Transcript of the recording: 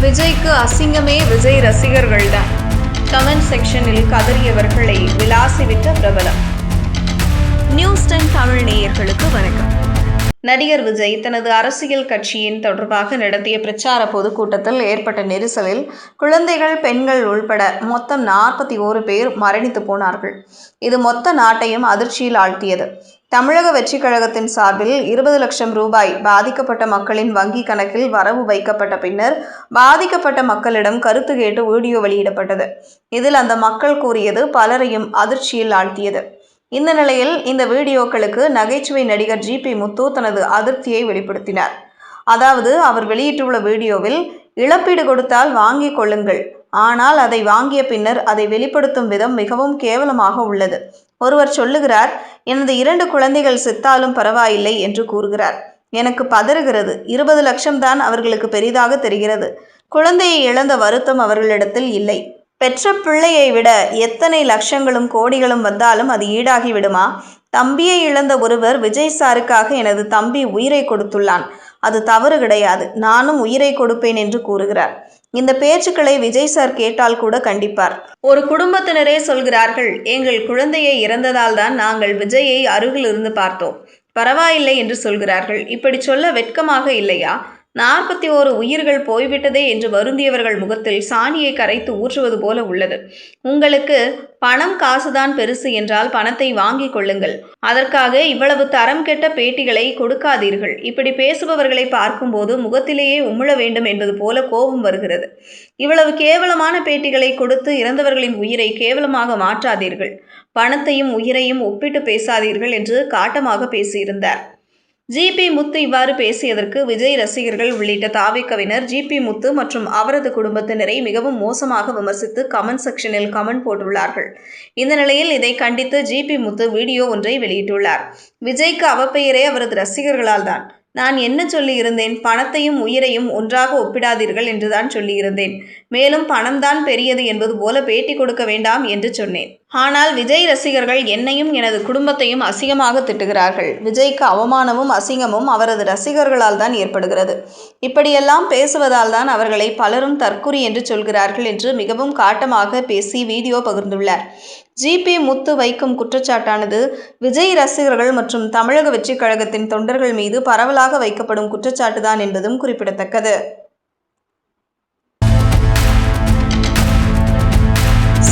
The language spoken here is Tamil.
விஜய்க்கு அசிங்கமே விஜய் ரசிகர்கள்தான். கமெண்ட் செக்ஷனில் கதறியவர்களை விளாசிவிட்ட பிரபலம். நியூஸ் டென் தமிழ் நேயர்களுக்கு வணக்கம். நடிகர் விஜய் தனது அரசியல் கட்சியின் தொடர்பாக நடத்திய பிரச்சார பொதுக்கூட்டத்தில் ஏற்பட்ட நெரிசலில் குழந்தைகள் பெண்கள் உள்பட மொத்தம் நாற்பத்தி ஓரு பேர் மரணித்து போனார்கள். இது மொத்த நாட்டையும் அதிர்ச்சியில் ஆழ்த்தியது. தமிழக வெற்றிக் கழகத்தின் சார்பில் இருபது லட்சம் ரூபாய் பாதிக்கப்பட்ட மக்களின் வங்கி கணக்கில் வரவு வைக்கப்பட்ட பின்னர் பாதிக்கப்பட்ட மக்களிடம் கருத்து கேட்டு வீடியோ வெளியிடப்பட்டது. இதில் அந்த மக்கள் கூறியது பலரையும் அதிர்ச்சியில் ஆழ்த்தியது. இந்த நிலையில் இந்த வீடியோக்களுக்கு நகைச்சுவை நடிகர் ஜிபி முத்து தனது அதிருப்தியை வெளிப்படுத்தினார். அதாவது அவர் வெளியிட்டுள்ள வீடியோவில் இழப்பீடு கொடுத்தால் வாங்கிக் கொள்ளுங்கள். ஆனால் அதை வாங்கிய பின்னர் அதை வெளிப்படுத்தும் விதம் மிகவும் கேவலமாக உள்ளது. ஒருவர் சொல்லுகிறார் எனது இரண்டு குழந்தைகள் செத்தாலும் பரவாயில்லை என்று கூறுகிறார். எனக்கு பதறுகிறது. இருபது லட்சம் தான் அவர்களுக்கு பெரிதாக தெரிகிறது. குழந்தையை இழந்த வருத்தம் அவர்களிடத்தில் இல்லை. பெற்ற பிள்ளையை விட எத்தனை லட்சங்களும் கோடிகளும் வந்தாலும் அது ஈடாகி விடுமா தம்பியை இழந்த ஒருவர் விஜய் சாருக்காக எனது தம்பி உயிரை கொடுத்துள்ளான். அது தவறு கிடையாது. நானும் உயிரை கொடுப்பேன் என்று கூறுகிறார். இந்த பேச்சுக்களை விஜய் சார் கேட்டால் கூட கண்டிப்பார். ஒரு குடும்பத்தினரே சொல்கிறார்கள் எங்கள் குழந்தையை இறந்ததால் தான் நாங்கள் விஜயை அருகில் இருந்து பார்த்தோம். பரவாயில்லை என்று சொல்கிறார்கள். இப்படி சொல்ல வெட்கமாக இல்லையா? நாற்பத்தி ஓரு உயிர்கள் போய்விட்டதே என்று வருந்தியவர்கள் முகத்தில் சாணியை கரைத்து ஊற்றுவது போல உள்ளது. உங்களுக்கு பணம் காசுதான் பெருசு என்றால் பணத்தை வாங்கிக் கொள்ளுங்கள். அதற்காக இவ்வளவு தரம் கெட்ட பேட்டிகளை கொடுக்காதீர்கள். இப்படி பேசுபவர்களை பார்க்கும்போது முகத்திலேயே உமிழ வேண்டும் என்பது போல கோபம் வருகிறது. இவ்வளவு கேவலமான பேட்டிகளை கொடுத்து இறந்தவர்களின் உயிரை கேவலமாக மாற்றாதீர்கள். பணத்தையும் உயிரையும் ஒப்பிட்டு பேசாதீர்கள் என்று காட்டமாக பேசியிருந்தார். ஜிபி முத்து இவ்வாறு பேசியதற்கு விஜய் ரசிகர்கள் உள்ளிட்ட தாவிக்கவினர் ஜிபி முத்து மற்றும் அவரது குடும்பத்தினரை மிகவும் மோசமாக விமர்சித்து கமெண்ட் செக்ஷனில் கமெண்ட் போட்டுள்ளார்கள். இந்த நிலையில் இதை கண்டித்து ஜிபி முத்து வீடியோ ஒன்றை வெளியிட்டுள்ளார். விஜய்க்கு அவப்பெயரே அவரது ரசிகர்களால் தான். நான் என்ன சொல்லியிருந்தேன் பணத்தையும் உயிரையும் ஒன்றாக ஒப்பிடாதீர்கள் என்றுதான் சொல்லியிருந்தேன் மேலும் பணம்தான் பெரியது என்பது போல பேட்டி கொடுக்க வேண்டாம் என்று சொன்னேன். ஆனால் விஜய் ரசிகர்கள் என்னையும் எனது குடும்பத்தையும் அசிங்கமாக திட்டுகிறார்கள். விஜய்க்கு அவமானமும் அசிங்கமும் அவரது ரசிகர்களால் தான் ஏற்படுகிறது. இப்படியெல்லாம் பேசுவதால் தான் அவர்களை பலரும் தற்குறி என்று சொல்கிறார்கள் என்று மிகவும் காட்டமாக பேசி வீடியோ பகிர்ந்துள்ளார். ஜிபி முத்து வைக்கும் குற்றச்சாட்டானது விஜய் ரசிகர்கள் மற்றும் தமிழக வெற்றிக் கழகத்தின் தொண்டர்கள் மீது பரவலாக வைக்கப்படும் குற்றச்சாட்டுதான் என்பதும் குறிப்பிடத்தக்கது.